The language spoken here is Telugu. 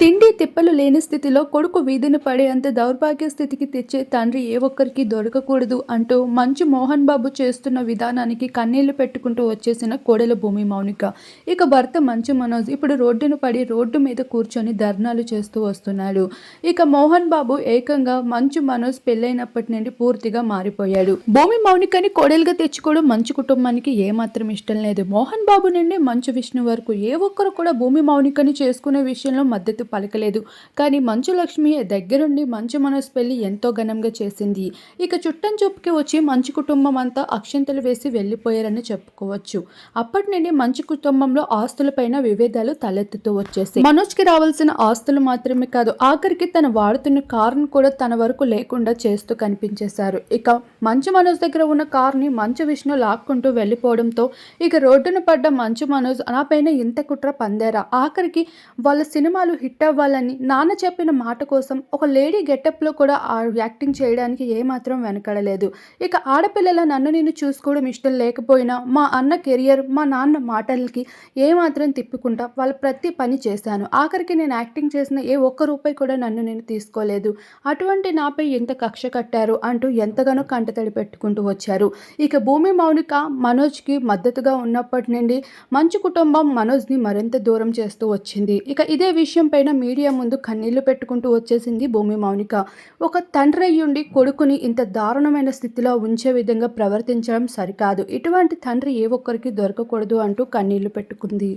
తిండి తిప్పలు లేని స్థితిలో కొడుకు వీధిని పడేంత దౌర్భాగ్య స్థితికి తెచ్చే తండ్రి ఏ ఒక్కరికి దొరకకూడదు అంటూ మంచు మోహన్ బాబు చేస్తున్న విధానానికి కన్నీళ్ళు పెట్టుకుంటూ వచ్చేసిన కోడెల భూమి మౌనిక. ఇక భర్త మంచు మనోజ్ ఇప్పుడు రోడ్డును పడి రోడ్డు మీద కూర్చొని ధర్నాలు చేస్తూ వస్తున్నాడు. ఇక మోహన్ బాబు ఏకంగా మంచు మనోజ్ పెళ్ళైనప్పటి నుండి పూర్తిగా మారిపోయాడు. భూమి మౌనికని కోడలుగా తెచ్చుకోవడం మంచు కుటుంబానికి ఏమాత్రం ఇష్టం లేదు. మోహన్ బాబు నుండి మంచు విష్ణు వరకు ఏ ఒక్కరు కూడా భూమి మౌనికని చేసుకునే విషయంలో మద్దతు పలకలేదు. కానీ మంచు లక్ష్మి దగ్గరుండి మంచు మనసు పెళ్ళి ఎంతో ఘనంగా చేసింది. ఇక చుట్టం చూపుకి వచ్చి మంచు కుటుంబం అంతా అక్షంతలు వేసి వెళ్ళిపోయారని చెప్పుకోవచ్చు. అప్పటి నుండి మంచు కుటుంబంలో ఆస్తులపైన విభేదాలు తలెత్తుతూ వచ్చేసి మనోజ్కి రావాల్సిన ఆస్తులు మాత్రమే కాదు ఆఖరికి తను వాడుతున్న కారును కూడా తన వరకు లేకుండా చేస్తూ కనిపించేశారు. ఇక మంచు మనోజ్ దగ్గర ఉన్న కారుని మంచు విష్ణు లాక్కుంటూ వెళ్ళిపోవడంతో ఇక రోడ్డున పడ్డ మంచు మనోజ్ నా పైన ఇంత కుట్ర పందేరా? ఆఖరికి వాళ్ళ సినిమాలు హిట్ అవ్వాలని నాన్న చెప్పిన మాట కోసం ఒక లేడీ గెటప్లో కూడా ఆ యాక్టింగ్ చేయడానికి ఏమాత్రం వెనకడలేదు. ఇక ఆడపిల్లల నన్ను నేను చూసుకోవడం ఇష్టం లేకపోయినా మా అన్న కెరియర్ మా నాన్న మాటలకి ఏమాత్రం తిప్పుకుంటా వాళ్ళ ప్రతి పని చేశాను. ఆఖరికి నేను యాక్టింగ్ చేసిన ఏ ఒక్క రూపాయి కూడా నన్ను నేను తీసుకోలేదు. అటువంటి నాపై ఎంత కక్ష కట్టారు అంటూ ఎంతగానో కంటతడి పెట్టుకుంటూ వచ్చారు. ఇక భూమి మౌనిక మనోజ్కి మద్దతుగా ఉన్నప్పటి నుండి మంచు కుటుంబం మనోజ్ని మరింత దూరం చేస్తూ వచ్చింది. ఇక ఇదే విషయం పైన మీడియా ముందు కన్నీళ్ళు పెట్టుకుంటూ వచ్చేసింది భూమి మౌనిక. ఒక తండ్రి అయ్యుండి కొడుకుని ఇంత దారుణమైన స్థితిలో ఉంచే విధంగా ప్రవర్తించడం సరికాదు. ఇటువంటి తండ్రి ఏ ఒక్కరికి దొరకకూడదు అంటూ కన్నీళ్ళు పెట్టుకుంది.